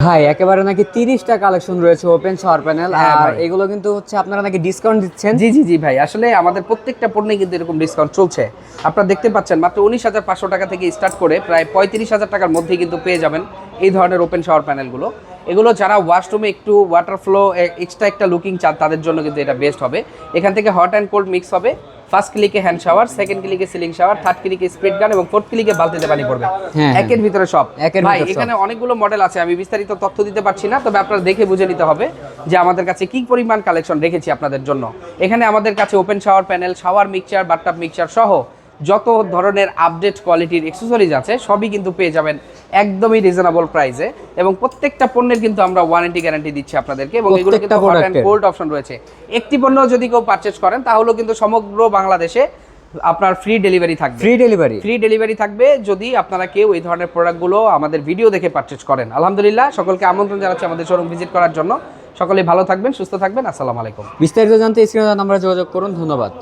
ভাই একেবারে নাকি তিরিশটা কালেকশন রয়েছে ওপেন শাওয়ার প্যানেল আর এগুলো কিন্তু হচ্ছে আপনারা নাকি ডিসকাউন্ট দিচ্ছেন? জি জি জি ভাই আসলে আমাদের প্রত্যেকটা পণ্যে কিন্তু এরকম ডিসকাউন্ট চলছে। আপনারা দেখতে পাচ্ছেন মাত্র উনিশ হাজার পাঁচশো টাকা থেকে স্টার্ট করে প্রায় পঁয়ত্রিশ হাজার টাকার মধ্যেই কিন্তু পেয়ে যাবেন এই ধরনের ওপেন শাওয়ার প্যানেলগুলো এগুলো যারা ওয়াশরুমে একটু ওয়াটার ফ্লো এক্সট্রা একটা লুকিং চান তাদের জন্য কিন্তু এটা বেস্ট হবে। এখান থেকে হট অ্যান্ড কোল্ড মিক্স হবে। ফার্স্ট ক্লিকে হ্যান্ড শাওয়ার সেকেন্ড ক্লিকে সিলিং শাওয়ার থার্ড ক্লিকে স্প্রিট গান এবং ফোর্থ ক্লিকে বালতিতে পানি পড়বে। হ্যাঁ। একের ভিতরে সব। একের ভাই এখানে অনেকগুলো মডেল আছে আমি বিস্তারিত তথ্য দিতে পারছি না তবে আপনারা দেখে বুঝে নিতে হবে যে আমাদের কাছে কি পরিমাণ কালেকশন রেখেছি আপনাদের জন্য। এখানে আমাদের কাছে open shower panel shower mixture bathtub mixture সহ যত ধরনের আপডেট কোয়ালিটির অ্যাক্সেসরিজ আছে সবই কিন্তু পেয়ে যাবেন একদমই রিজনেবল প্রাইসে এবং প্রত্যেকটা পণ্যের কিন্তু আমরা ওয়ারেন্টি গ্যারান্টি দিচ্ছি আপনাদেরকে এবং এগুলো কিন্তু। গোল্ড অপশন রয়েছে। একটি পণ্য যদি কেউ পারচেজ করেন তাহলেও কিন্তু সমগ্র বাংলাদেশে আপনার ফ্রি ডেলিভারি থাকবে। ফ্রি ডেলিভারি ফ্রি ডেলিভারি থাকবে যদি আপনারা কেউ এই ধরনের প্রোডাক্টগুলো আমাদের ভিডিও দেখে পারচেজ করেন। আলহামদুলিল্লাহ সকলকে আমন্ত্রণ জানাচ্ছি আমাদের শোরুম ভিজিট করার জন্য। সকলে ভালো থাকবেন সুস্থ থাকবেন আসসালামু আলাইকুম। বিস্তারিত জানতে স্ক্রিনে নাম্বারে যোগাযোগ করুন ধন্যবাদ।